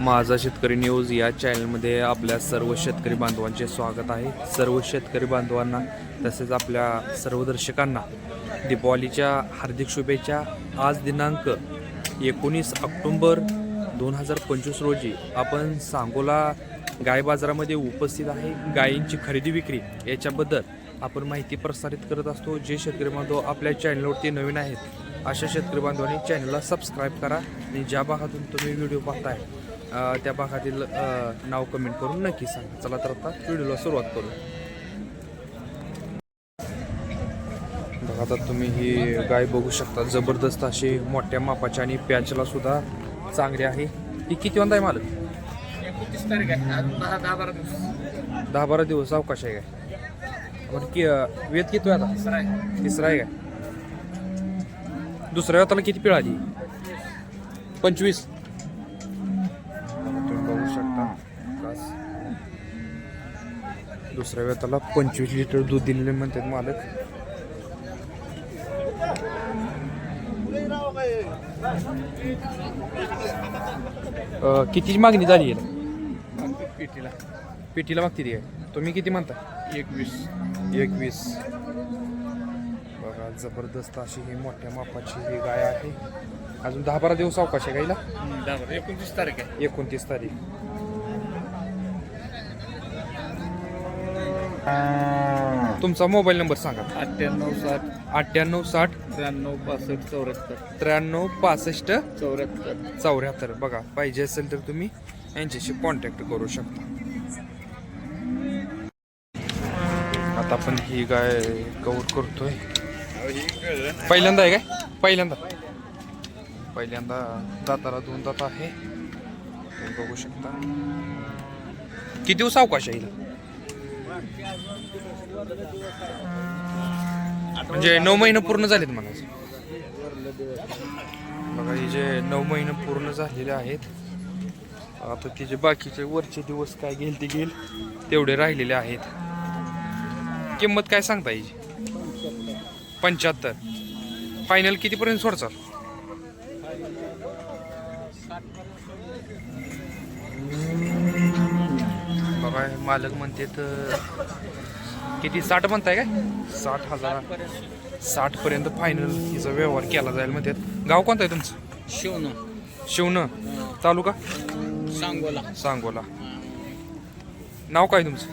माझा शेतकरी न्यूज या चॅनलमध्ये आपल्या सर्व शेतकरी बांधवांचे स्वागत आहे. सर्व शेतकरी बांधवांना तसेच आपल्या सर्व दर्शकांना दीपावलीच्या हार्दिक शुभेच्छा. आज दिनांक एकोणीस ऑक्टोंबर दोन हजार पंचवीस रोजी आपण सांगोला गाय बाजारामध्ये उपस्थित आहे. गायींची खरेदी विक्री याच्याबद्दल आपण माहिती प्रसारित करत असतो. जे शेतकरी बांधव आपल्या चॅनलवरती नवीन आहेत अशा शेतकरी बांधवांनी चॅनलला सबस्क्राईब करा आणि ज्या भागातून तुम्ही व्हिडिओ पाहताय त्या भागातील नाव कमेंट करून नक्की सांगा. चला तर आता व्हिडिओला सुरुवात करू. बघा आता तुम्ही ही गाय बघू शकता. जबरदस्त अशी मोठ्या मापाची आणि प्याचला सुद्धा चांगली आहे. ही किती वंदा आहे मालक? दहा बारा दिवस. अवकाश आहे काय? वेद किती आहे आता? तिसरा आहे काय? दुसऱ्या वेताला किती पिळ आली? पंचवीस. तुम्ही बघू शकता. कास. दुसऱ्या वेताला पंचवीस लिटर दूध दिलेले म्हणतात मालक. कितीची मागणी झाली आहे? पेटीला. पेटीला मागते ती काय तुम्ही किती म्हणता? एकवीस. एकवीस. जबरदस्त अशी ही मोठ्या मापाची ही गाय आहे. अजून दहा बारा दिवस अवकाश आहे गाईला बारा. एकोणतीस तारीख आहे. एकोणतीस तारीख. तुमचा मोबाईल नंबर सांगा. अठ्ठ्याण्णव साठ. अठ्ठ्याण्णव साठ. त्र्याण्णव पासष्ट चौऱ्याहत्तर. त्र्याण्णव पासष्ट चौऱ्याहत्तर. चौऱ्याहत्तर. बघा पाहिजे असेल तर तुम्ही यांच्याशी कॉन्टॅक्ट करू शकता. आता आपण ही गाय कवर करतोय. पहिल्यांदा आहे काय? पहिल्यांदा. पहिल्यांदा दाताला दोन दात आहे. बघू शकता. किती दिवस अवकाश आहे म्हणजे नऊ महिने पूर्ण झालेत म्हणायचं. बघा हे जे नऊ महिने पूर्ण झालेले आहेत आता तिचे बाकीचे वरचे दिवस काय घेईल ते घेईल तेवढे राहिलेले आहेत. किंमत काय सांगता याची? पंच्याहत्तर. फायनल कितीपर्यंत सोडचाल? बघा मालक म्हणते तर किती? साठ म्हणताय काय? साठ हजार. साठ पर्यंत फायनल तिचा व्यवहार केला जाईल म्हणतात. गाव कोणतं आहे तुमचं? शिवणं. शिवणं. तालुका? सांगोला. सांगोला. नाव काय तुमचं?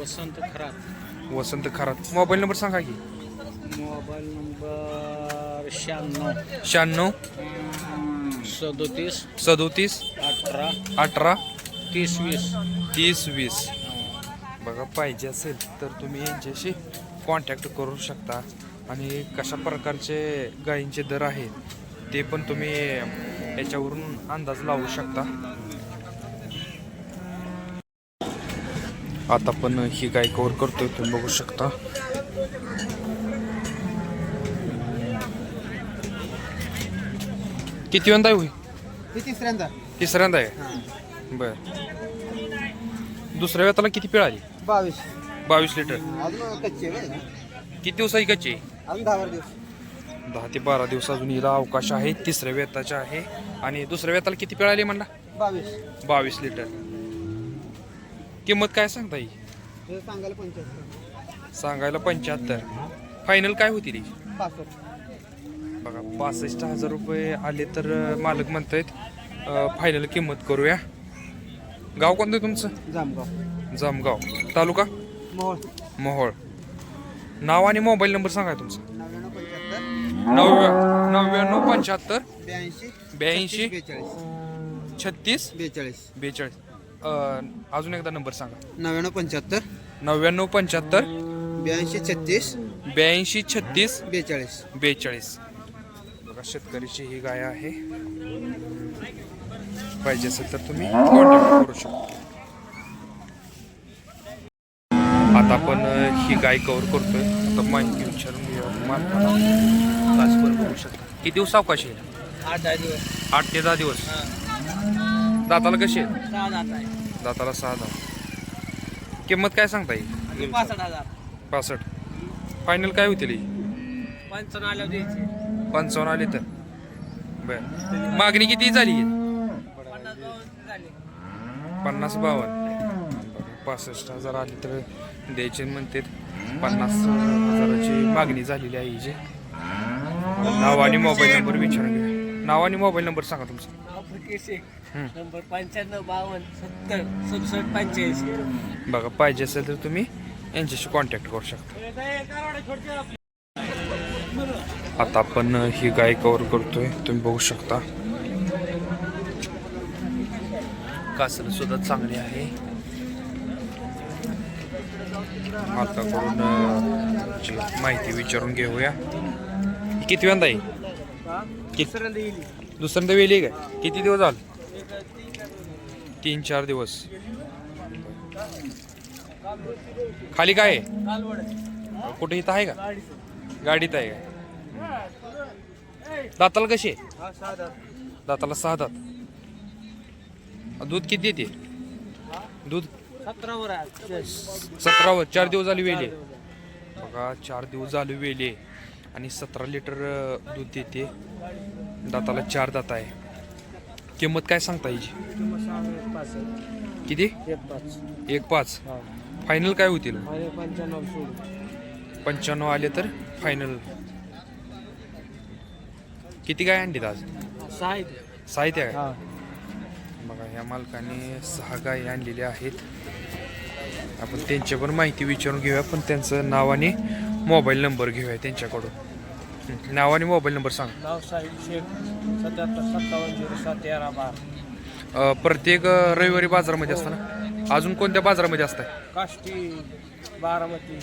वसंत खरात. वसंत खरात. मोबाईल नंबर सांगा की. मोबाईल नंबर शहाण्णव. शहाण्णव. सदोतीस. सदोतीस. अठरा. अठरा. तीस वीस. तीस वीस. बघा पाहिजे असेल तर तुम्ही यांच्याशी कॉन्टॅक्ट करू शकता. आणि कशा प्रकारचे गायींचे दर आहेत ते पण तुम्ही याच्यावरून अंदाज लावू शकता. आता पण ही गाय कवर करतोय तुम्ही बघू शकता. किती होई ते तिसऱ्यांदा. तिसऱ्यांदा आहे. बर. दुसऱ्या वेळाला किती पिळ आली? बावीस. बावीस लिटर. अजून कच्चे किती दिवस आहे कच्ची? अजून दहा बारा दिवस. दहा ते बारा दिवस अजून हिला अवकाश आहे. तिसऱ्या वेताचे आहे. आणि दुसऱ्या वेताला किती पिळ आली म्हणला? बावीस. बावीस लिटर. किंमत काय सांगता येईल हे सांगायला पंच्याहत्तर. सांगायला पंच्याहत्तर. फायनल काय होती ती? पासष्ट. बघा पासष्ट हजार रुपये आले तर मालक म्हणतायत फायनल किंमत करूया. गाव कोणतं आहे तुमचं? जामगाव. जामगाव. तालुका? मोहोळ. मोहोळ. नाव आणि मोबाईल नंबर सांगा तुमचा. नव्याण्णव पंच्याहत्तर. नव्या नव्याण्णव पंच्याहत्तर. ब्याऐंशी. ब्याऐंशी. बेचाळीस. छत्तीस. बेचाळीस. बेचाळीस. अजून एकदा नंबर सांगा. नव्याण्णव पंच्याहत्तर. नव्याण्णव पंच्याहत्तर. ब्याऐंशी छत्तीस. ब्याऐंशी छत्तीस. बेचाळीस. बेचाळीस. बघा शेतकरीची ही गाय आहे. पाहिजे असेल तर तुम्ही कॉन्टॅक्ट करू शकता. आता आपण ही गाय कव्हर करतोय. आता माहिती विचारून बघू शकता. किती दिवस अवकाश आहे? आठ ते दहा दिवस. दाताला कशी आहे. दाताला सहा दहा किंमत काय सांगता येईल पासष्ट. फायनल काय होतील? पंचावन्न आल्यावर द्यायचे. पंचावन्न आले तर. बर. मागणी किती झाली? पन्नास बावन्न. पासष्ट हजार आले तर द्यायचे म्हणते पन्नास हजाराची मागणी झालेली आहे हिची. नाव आणि मोबाईल नंबर विचारून घ्या. नाव आणि मोबाईल नंबर सांगा तुमचा. नंबर पंच्याण्णव बावन्न सत्तर सदुसष्ट पंच्याऐंशी. बघा पाहिजे असेल तर तुम्ही यांच्याशी कॉन्टॅक्ट करू शकता. आता आपण ही गाय कवर करतोय. तुम्ही बघू शकता. कासर सुद्धा चांगली आहे. मालकाकडून अं, माहिती विचारून घेऊया. किती वेळा आहे? दुसऱ्यांदा येईल दुसऱ्यांदा वेली काय किती दिवस झाले? तीन चार दिवस. खाली काय कुठे इथं आहे का? गाडीत आहे का? दाताला कशी? हा दाताला सहा दात. दूध किती येते? दूध? सतरावर सतरावर चार दिवस झाले वेली. बघा चार दिवस झाले वेली. आणि सतरा लिटर दूध देते दाताला चार दात आहे. किंमत काय सांगता याची? किती? एक पाच. फायनल काय होतील? पंच्याण्णव आले तर फायनल किती काय आणलीत आज? साहित्य साहित्य काय हा. बघा ह्या मालकाने सहा गायी आणलेल्या आहेत. आपण त्यांच्या पण माहिती विचारून घेऊया पण त्यांचं नाव आणि मोबाईल नंबर घेऊया त्यांच्याकडून. हं, नाव आणि मोबाईल नंबर सांग. नाव साहिल शेख सत्याहत्तर सत्तावन्न झिरो सात तेरा बारा. अं, प्रत्येक अं, रविवारी बाजारामध्ये असताना? अजून कोणत्या बाजारामध्ये असताय? काष्टी बारामती.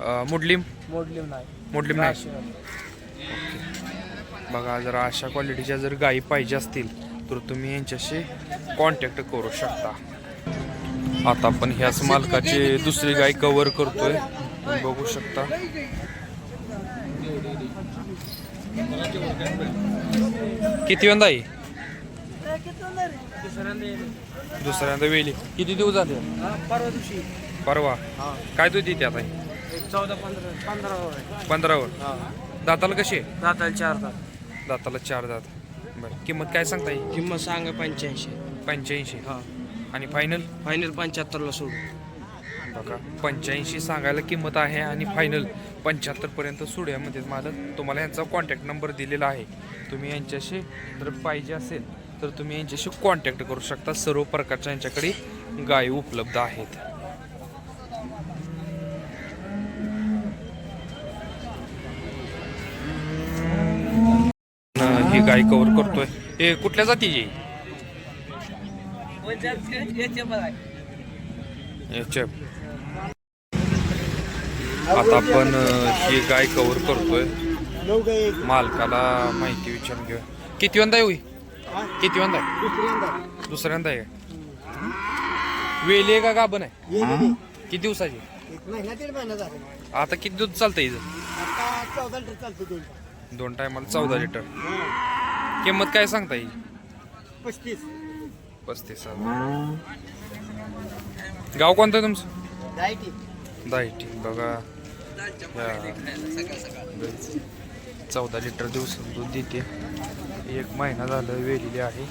अं, मुडलीम? मोडलीम नाही. मुडलीम नाही. राशीवर. बघा जर अशा क्वालिटीच्या जर गायी पाहिजे असतील तर तुम्ही यांच्याशी कॉन्टॅक्ट करू शकता. आता आपण ह्याच मालकाची दुसरी गाय कव्हर करतोय. बघू शकता. किती वेंदा आहे? दुसऱ्यांदा वेली. किती दिवस झाले? परवा. दिवशी परवा काय तू देते आता? चौदा पंधरा पंधरावर दाताला कशी दाताला चार दात. दाताला चार दात. बरं. किंमत काय सांगता येईल? किंमत सांगा पंच्याऐंशी. पंच्याऐंशी. हा. आणि फायनल फायनल पंच्याहत्तरला सोड. बघा पंच्याऐंशी सांगायला किंमत आहे आणि फायनल पंच्याहत्तर पर्यंत सोड्यामध्ये मालक. तुम्हाला यांचा कॉन्टॅक्ट नंबर दिलेला आहे. तुम्ही यांच्याशी जर पाहिजे असेल तर तुम्ही यांच्याशी कॉन्टॅक्ट करू शकता. सर्व प्रकारच्या यांच्याकडे गायी उपलब्ध आहेत अं, ही गाय कव्हर करतोय. हे कुठल्या जातीची आता आपण ही गाय कव्हर करतोय. मालकाला माहिती विचारून घेऊया. किती वंदा होई? किती वंदा दुसऱ्यांदा आहे? वेली आहे का गाभण आहे? किती दिवसाची? आता किती दूध चालतं हिचं आता चौदा लिटर चालतो दोन टायमाला चौदा लिटर किंमत काय सांगता येईल पस्तीस. पस्तीस हजार. गाव कोणतं तुमचं? दायटी. बघा. चौदा लिटर दिवस दूध देते. एक महिना झालं वेलेली आहे.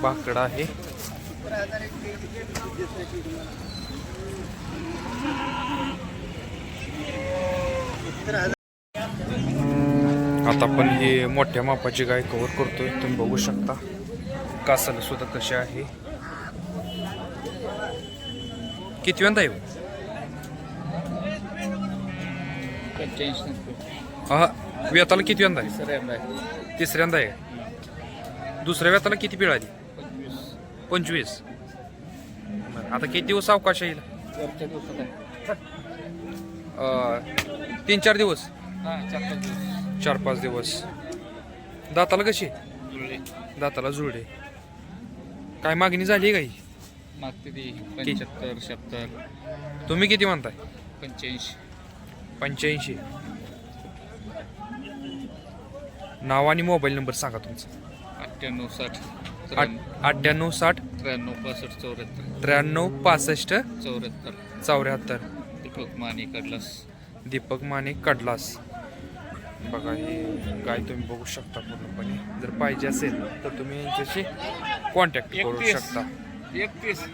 बाकड आहे. आता आपण ही मोठ्या मापाची गाय कव्हर करतोय. तुम्ही बघू शकता. कासाला सुद्धा कशी आहे. किती वेळा येऊ हा व्यताला किती वेळा आहे? तिसऱ्यांदा आहे. दुसऱ्या व्यताला किती पिळ आली? पंचवीस. आता किती दिवस अवकाश येईल अं, तीन चार दिवस? चार पाच दिवस. दाताला कशी? दाताला जुळले. काय मागणी झाली काही? मागते ती पंच्याहत्तर शहात्तर. तुम्ही किती म्हणताय? पंच्याऐंशी. पंच्याऐंशी. नाव आणि मोबाईल नंबर सांगा तुमचा. अठ्ठ्याण्णव साठ त्र्याण्णव. अठ्ठ्याण्णव साठ? त्र्याण्णव पासष्ट चौऱ्याहत्तर. त्र्याण्णव पासष्ट? चौऱ्याहत्तर. चौऱ्याहत्तर. दीपक माने कडलास. दीपक माने कडलास. बघा हे गाय तुम्ही बघू शकता पूर्णपणे. जर पाहिजे असेल तर तुम्ही यांच्याशी कॉन्टॅक्ट करू. शकता. एकतीस.